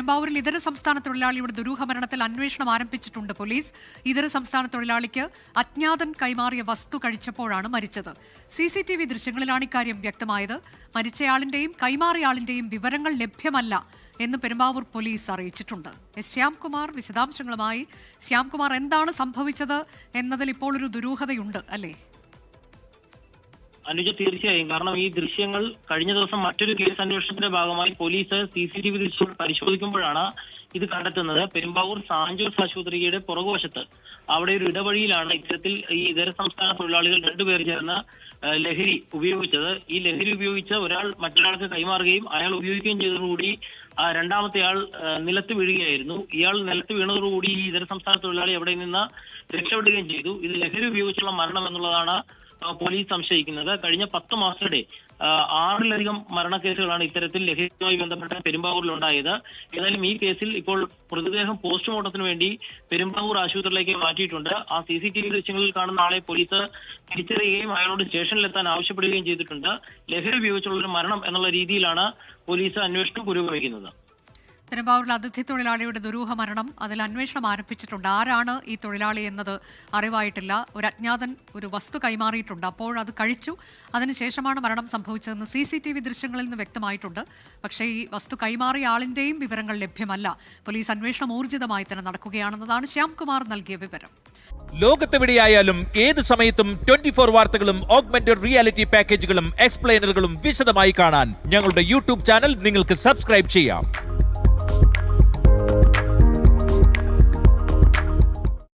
പെരുമ്പാവൂരിൽ ഇതര സംസ്ഥാന തൊഴിലാളിയുടെ ദുരൂഹ മരണത്തിൽ അന്വേഷണം ആരംഭിച്ചിട്ടുണ്ട് പോലീസ്. ഇതര സംസ്ഥാന തൊഴിലാളിക്ക് അജ്ഞാതൻ കൈമാറിയ വസ്തു കഴിച്ചപ്പോഴാണ് മരിച്ചത്. സി സി ടി വി ദൃശ്യങ്ങളിലാണ് ഇക്കാര്യം വ്യക്തമായത്. മരിച്ചയാളിന്റെയും കൈമാറിയയാളിന്റെയും വിവരങ്ങൾ ലഭ്യമല്ല എന്ന് പെരുമ്പാവൂർ പോലീസ് അറിയിച്ചിട്ടുണ്ട്. ശ്യാംകുമാർ വിശദാംശങ്ങളുമായി. ശ്യാംകുമാർ എന്താണ് സംഭവിച്ചത് എന്നതിൽ ഇപ്പോൾ ഒരു ദുരൂഹതയുണ്ട് അല്ലേ? അനുജ തീർച്ചയായും. കാരണം ഈ ദൃശ്യങ്ങൾ കഴിഞ്ഞ ദിവസം മറ്റൊരു കേസ് അന്വേഷണത്തിന്റെ ഭാഗമായി police C C T V ദൃശ്യങ്ങൾ പരിശോധിക്കുമ്പോഴാണ് ഇത് കണ്ടെത്തുന്നത്. പെരുമ്പാവൂർ സാഞ്ചോസ് ആശുപത്രിയുടെ പുറകുവശത്ത്. അവിടെ ഒരു ഇടവഴിയിലാണ് ഇത്തരത്തിൽ ഈ ഇതര സംസ്ഥാന തൊഴിലാളികൾ രണ്ടുപേർ ചേർന്ന് ലഹരി ഉപയോഗിച്ചത്. ഈ ലഹരി ഉപയോഗിച്ച് ഒരാൾ മറ്റൊരാൾക്ക് കൈമാറുകയും അയാൾ ഉപയോഗിക്കുകയും ചെയ്തതോടുകൂടി ആ രണ്ടാമത്തെ ആൾ നിലത്ത് വീഴുകയായിരുന്നു. ഇയാൾ നിലത്ത് വീണതോടുകൂടി ഈ ഇതര സംസ്ഥാന തൊഴിലാളി അവിടെ നിന്ന് രക്ഷപ്പെടുകയും ചെയ്തു. ഇത് ലഹരി ഉപയോഗിച്ചുള്ള മരണം എന്നുള്ളതാണ് പോലീസ് സംശയിക്കുന്നത്. കഴിഞ്ഞ പത്ത് മാസത്തിടെ ആ, ആറിലധികം മരണക്കേസുകളാണ് ഇത്തരത്തിൽ ലഹരിയുമായി ബന്ധപ്പെട്ട പെരുമ്പാവൂരിൽ ഉണ്ടായത് ഏതായാലും ഈ കേസിൽ ഇപ്പോൾ മൃതദേഹം പോസ്റ്റ്മോർട്ടത്തിന് വേണ്ടി പെരുമ്പാവൂർ ആശുപത്രിയിലേക്ക് മാറ്റിയിട്ടുണ്ട്. ആ സി സി ടി വി ദൃശ്യങ്ങളിൽ കാണുന്ന ആളെ പോലീസ് തിരിച്ചറിയുകയും അയാളോട് സ്റ്റേഷനിലെത്താൻ ആവശ്യപ്പെടുകയും ചെയ്തിട്ടുണ്ട്. ലഹരി ഉപയോഗിച്ചുള്ള ഒരു മരണം എന്നുള്ള രീതിയിലാണ് പോലീസ് അന്വേഷണം പുരോഗമിക്കുന്നത്. പെരുമ്പാവൂരിൽ അതിഥി തൊഴിലാളിയുടെ ദുരൂഹ മരണം അതിൽ അന്വേഷണം ആരംഭിച്ചിട്ടുണ്ട്. ആരാണ് ഈ തൊഴിലാളി എന്നത് അറിവായിട്ടില്ല. ഒരു അജ്ഞാതൻ ഒരു വസ്തു കൈമാറിയിട്ടുണ്ട്. അപ്പോൾ അത് കഴിച്ചു. അതിനുശേഷമാണ് മരണം സംഭവിച്ചതെന്ന് സി സി ടി വി ദൃശ്യങ്ങളിൽ നിന്ന് വ്യക്തമായിട്ടുണ്ട്. പക്ഷേ ഈ വസ്തു കൈമാറിയ ആളിന്റെയും വിവരങ്ങൾ ലഭ്യമല്ല. പോലീസ് അന്വേഷണം ഊർജിതമായി തന്നെ നടക്കുകയാണെന്നതാണ് ശ്യാംകുമാർ നൽകിയ വിവരം. ലോകത്തെവിടെയായാലും ഏത് സമയത്തും ട്വന്റി ഫോർ വാർത്തകളും ഓഗ്മെന്റഡ് റിയാലിറ്റി പാക്കേജുകളും എക്സ്പ്ലെയിനറുകളും വിശദമായി കാണാൻ ഞങ്ങളുടെ യൂട്യൂബ് ചാനൽ നിങ്ങൾക്ക് സബ്സ്ക്രൈബ് ചെയ്യാം.